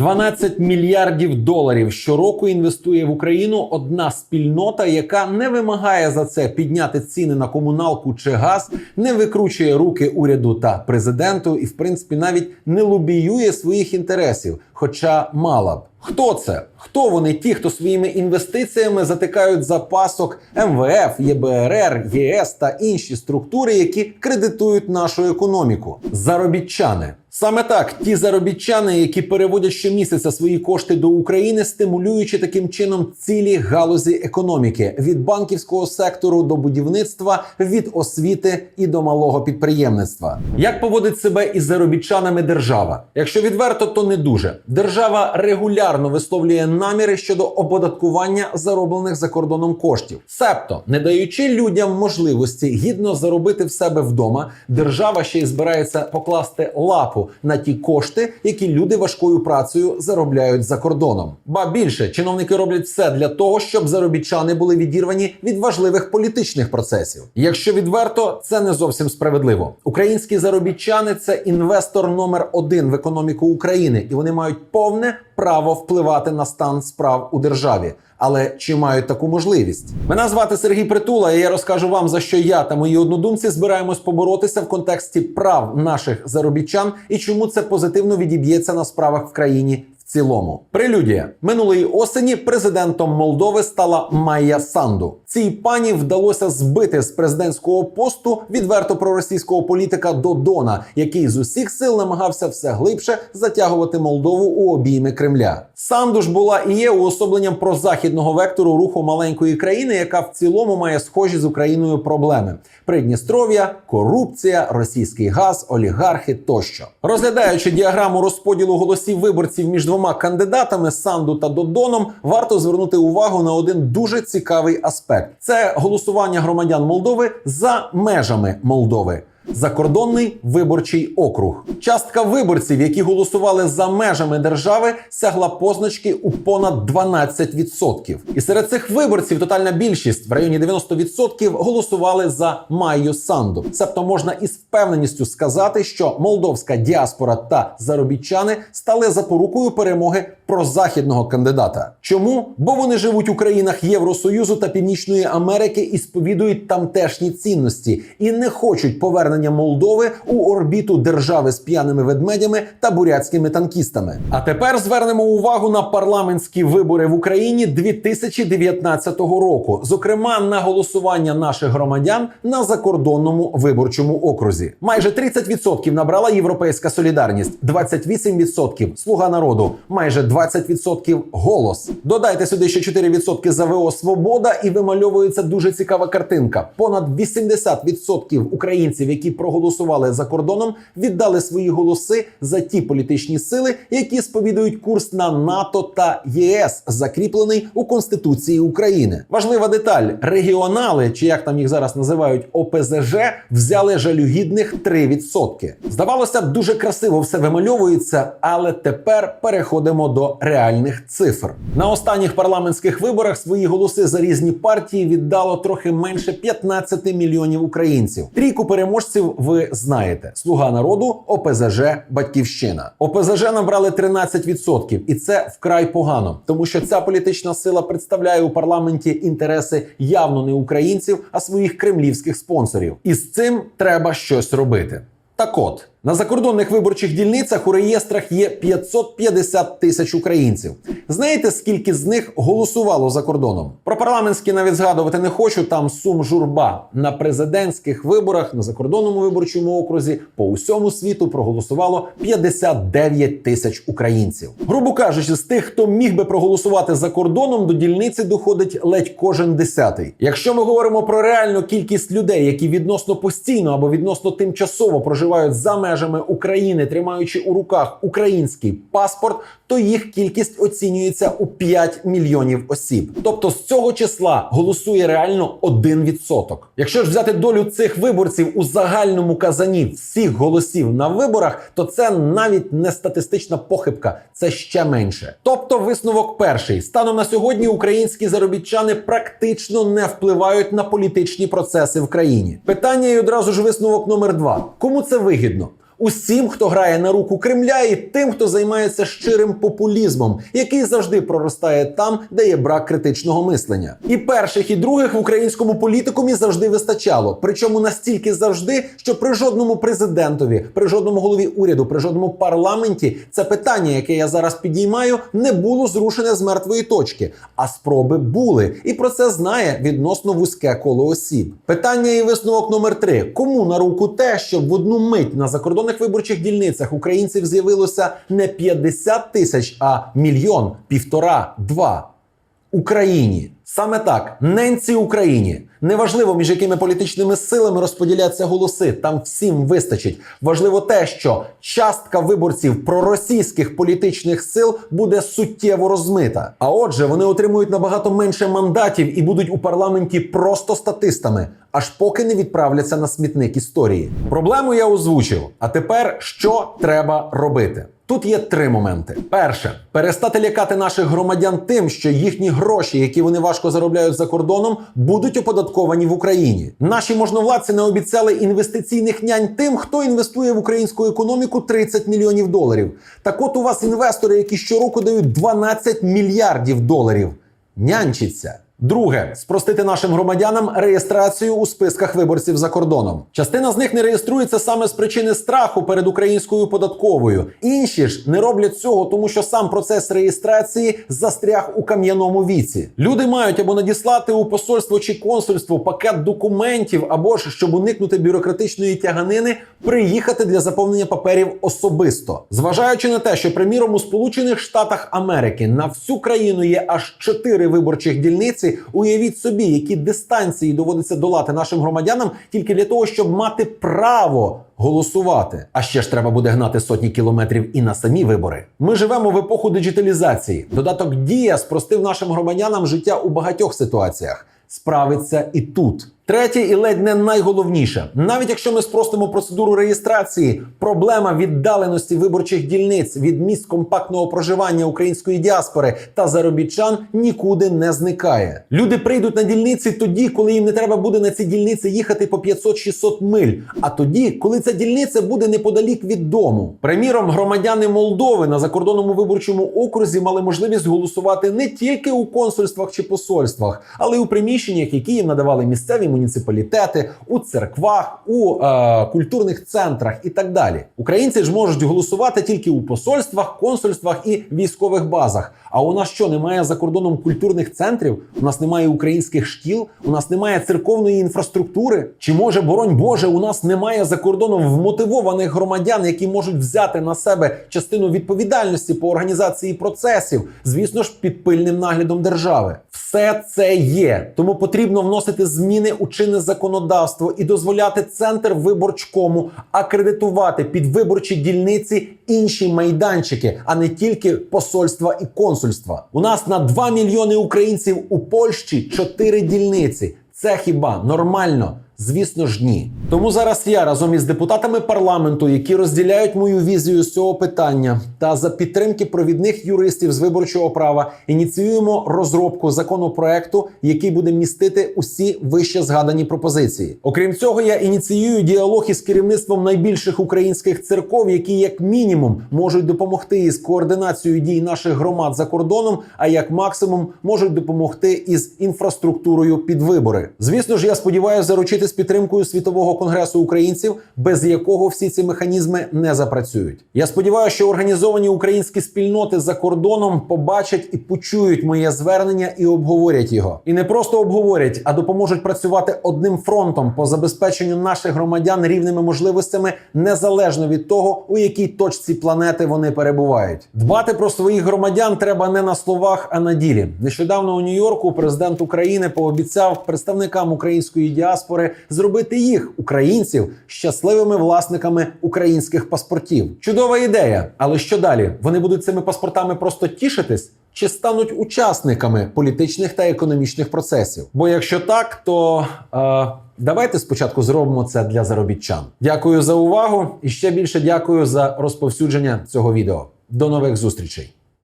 12 мільярдів доларів щороку інвестує в Україну одна спільнота, яка не вимагає за це підняти ціни на комуналку чи газ, не викручує руки уряду та президенту, і в принципі навіть не лобіює своїх інтересів, хоча мала б. Хто це? Хто вони? Ті, хто своїми інвестиціями затикають за пасок МВФ, ЄБРР, ЄС та інші структури, які кредитують нашу економіку? Заробітчани. Саме так, ті заробітчани, які переводять щомісяця свої кошти до України, стимулюючи таким чином цілі галузі економіки від банківського сектору до будівництва, від освіти і до малого підприємництва. Як поводить себе із заробітчанами держава? Якщо відверто, то не дуже. Держава регулярно висловлює наміри щодо оподаткування зароблених за кордоном коштів, себто не даючи людям можливості гідно заробити в себе вдома, держава ще й збирається покласти лапу на ті кошти, які люди важкою працею заробляють за кордоном. Ба більше чиновники роблять все для того, щоб заробітчани були відірвані від важливих політичних процесів. Якщо відверто, це не зовсім справедливо. Українські заробітчани це інвестор номер один в економіку України, і вони мають повне право впливати на стан справ у державі. Але чи мають таку можливість? Мене звати Сергій Притула, і я розкажу вам за що я та мої однодумці збираємось поборотися в контексті прав наших заробітчан і чому це позитивно відіб'ється на справах в країні. Цілому прелюдія минулої осені президентом Молдови стала Майя Санду. Цій пані вдалося збити з президентського посту відверто проросійського політика Додона, який з усіх сил намагався все глибше затягувати Молдову у обійми Кремля. Санду ж була і є уособленням прозахідного вектору руху маленької країни, яка в цілому має схожі з Україною проблеми: Придністров'я, корупція, російський газ, олігархи тощо. Розглядаючи діаграму розподілу голосів виборців між двома кандидатами Санду та Додоном, варто звернути увагу на один дуже цікавий аспект: це голосування громадян Молдови за межами Молдови. Закордонний виборчий округ. Частка виборців, які голосували за межами держави, сягла позначки у понад 12%. І серед цих виборців тотальна більшість в районі 90% голосували за Майю Санду. Себто можна із впевненістю сказати, що молдовська діаспора та заробітчани стали запорукою перемоги прозахідного кандидата. Чому? Бо вони живуть у країнах Євросоюзу та Північної Америки і сповідують тамтешні цінності і не хочуть повернення Молдови у орбіту держави з п'яними ведмедями та бурятськими танкістами. А тепер звернемо увагу на парламентські вибори в Україні 2019 року, зокрема на голосування наших громадян на закордонному виборчому окрузі. Майже 30% набрала Європейська солідарність, 28% слуга народу, майже 20% голос. Додайте сюди ще 4% ЗВО Свобода, і вимальовується дуже цікава картинка. Понад 80% українців, які проголосували за кордоном, віддали свої голоси за ті політичні сили, які сповідують курс на НАТО та ЄС, закріплений у Конституції України. Важлива деталь: регіонали, чи як там їх зараз називають ОПЗЖ, взяли жалюгідних 3%. Здавалося б, дуже красиво все вимальовується, але тепер переходимо до реальних цифр. На останніх парламентських виборах свої голоси за різні партії віддало трохи менше 15 мільйонів українців. Трійку переможців ви знаєте: Слуга народу, ОПЗЖ, Батьківщина. ОПЗЖ набрали 13%, і це вкрай погано, тому що ця політична сила представляє у парламенті інтереси явно не українців, а своїх кремлівських спонсорів. І з цим треба щось робити. Так от. На закордонних виборчих дільницях у реєстрах є 550 тисяч українців. Знаєте, скільки з них голосувало за кордоном? Про парламентські навіть згадувати не хочу. Там сум журба на президентських виборах на закордонному виборчому окрузі по усьому світу проголосувало 59 тисяч українців. Грубо кажучи, з тих, хто міг би проголосувати за кордоном, до дільниці доходить ледь кожен десятий. Якщо ми говоримо про реальну кількість людей, які відносно постійно або відносно тимчасово проживають за межами України, тримаючи у руках український паспорт, то їх кількість оцінюється у 5 мільйонів осіб. Тобто з цього числа голосує реально 1%. Якщо ж взяти долю цих виборців у загальному казані всіх голосів на виборах, то це навіть не статистична похибка, це ще менше. Тобто, висновок перший станом на сьогодні українські заробітчани практично не впливають на політичні процеси в країні. Питання і одразу ж висновок номер два: кому це вигідно? Усім, хто грає на руку Кремля, і тим, хто займається щирим популізмом, який завжди проростає там, де є брак критичного мислення. І перших, і других в українському політикумі завжди вистачало. Причому настільки завжди, що при жодному президентові, при жодному голові уряду, при жодному парламенті це питання, яке я зараз підіймаю, не було зрушене з мертвої точки. А спроби були, і про це знає відносно вузьке коло осіб. Питання і висновок номер три: кому на руку те, щоб в одну мить на закордонних виборчих дільницях українців з'явилося не 50 тисяч, а мільйон, півтора, два. Україні. Саме так, ненці Україні. Неважливо, між якими політичними силами розподіляться голоси. Там всім вистачить. Важливо те, що частка виборців проросійських політичних сил буде суттєво розмита. А отже, вони отримують набагато менше мандатів і будуть у парламенті просто статистами, аж поки не відправляться на смітник історії. Проблему я озвучив. А тепер що треба робити? Тут є три моменти: перше перестати лякати наших громадян тим, що їхні гроші, які вони важко заробляють за кордоном, будуть оподатковані в Україні. Наші можновладці не обіцяли інвестиційних нянь тим, хто інвестує в українську економіку 30 мільйонів доларів. Так, от у вас інвестори, які щороку дають 12 мільярдів доларів. Нянчиться. Друге, спростити нашим громадянам реєстрацію у списках виборців за кордоном. Частина з них не реєструється саме з причини страху перед українською податковою. Інші ж не роблять цього, тому що сам процес реєстрації застряг у кам'яному віці. Люди мають або надіслати у посольство чи консульство пакет документів, або ж щоб уникнути бюрократичної тяганини, приїхати для заповнення паперів особисто. Зважаючи на те, що приміром у Сполучених Штатах Америки на всю країну є аж чотири виборчих дільниці. Уявіть собі, які дистанції доводиться долати нашим громадянам тільки для того, щоб мати право голосувати. А ще ж треба буде гнати сотні кілометрів і на самі вибори. Ми живемо в епоху диджиталізації. Додаток Дія спростив нашим громадянам життя у багатьох ситуаціях. Справиться і тут. Третє і ледь не найголовніше, навіть якщо ми спростимо процедуру реєстрації, проблема віддаленості виборчих дільниць від місць компактного проживання української діаспори та заробітчан нікуди не зникає. Люди прийдуть на дільниці тоді, коли їм не треба буде на ці дільниці їхати по 500-600 миль, а тоді, коли ця дільниця буде неподалік від дому. Приміром, громадяни Молдови на закордонному виборчому окрузі мали можливість голосувати не тільки у консульствах чи посольствах, але й у приміщеннях, які їм надавали місцеві муніципалітети, у церквах, у е, культурних центрах і так далі. Українці ж можуть голосувати тільки у посольствах, консульствах і військових базах. А у нас що немає за кордоном культурних центрів? У нас немає українських шкіл, у нас немає церковної інфраструктури. Чи може, боронь Боже, у нас немає за кордоном вмотивованих громадян, які можуть взяти на себе частину відповідальності по організації процесів, звісно ж, під пильним наглядом держави. Все це є, тому потрібно вносити зміни у чинне законодавство і дозволяти центр виборчкому акредитувати під виборчі дільниці інші майданчики, а не тільки посольства і консульства. У нас на 2 мільйони українців у Польщі 4 дільниці. Це хіба нормально? Звісно ж, ні. Тому зараз я разом із депутатами парламенту, які розділяють мою візію з цього питання, та за підтримки провідних юристів з виборчого права ініціюємо розробку законопроекту, який буде містити усі вище згадані пропозиції. Окрім цього, я ініціюю діалог із керівництвом найбільших українських церков, які як мінімум можуть допомогти із координацією дій наших громад за кордоном, а як максимум можуть допомогти із інфраструктурою під вибори. Звісно ж, я сподіваюся заручити з підтримкою світового конгресу українців, без якого всі ці механізми не запрацюють. Я сподіваюся, що організовані українські спільноти за кордоном побачать і почують моє звернення і обговорять його. І не просто обговорять, а допоможуть працювати одним фронтом по забезпеченню наших громадян рівними можливостями незалежно від того, у якій точці планети вони перебувають. Дбати про своїх громадян треба не на словах, а на ділі. Нещодавно у Нью-Йорку президент України пообіцяв представникам української діаспори зробити їх, українців, щасливими власниками українських паспортів. Чудова ідея, але що далі? Вони будуть цими паспортами просто тішитись? Чи стануть учасниками політичних та економічних процесів? Бо якщо так, то е, давайте спочатку зробимо це для заробітчан. Дякую за увагу і ще більше дякую за розповсюдження цього відео. До нових зустрічей.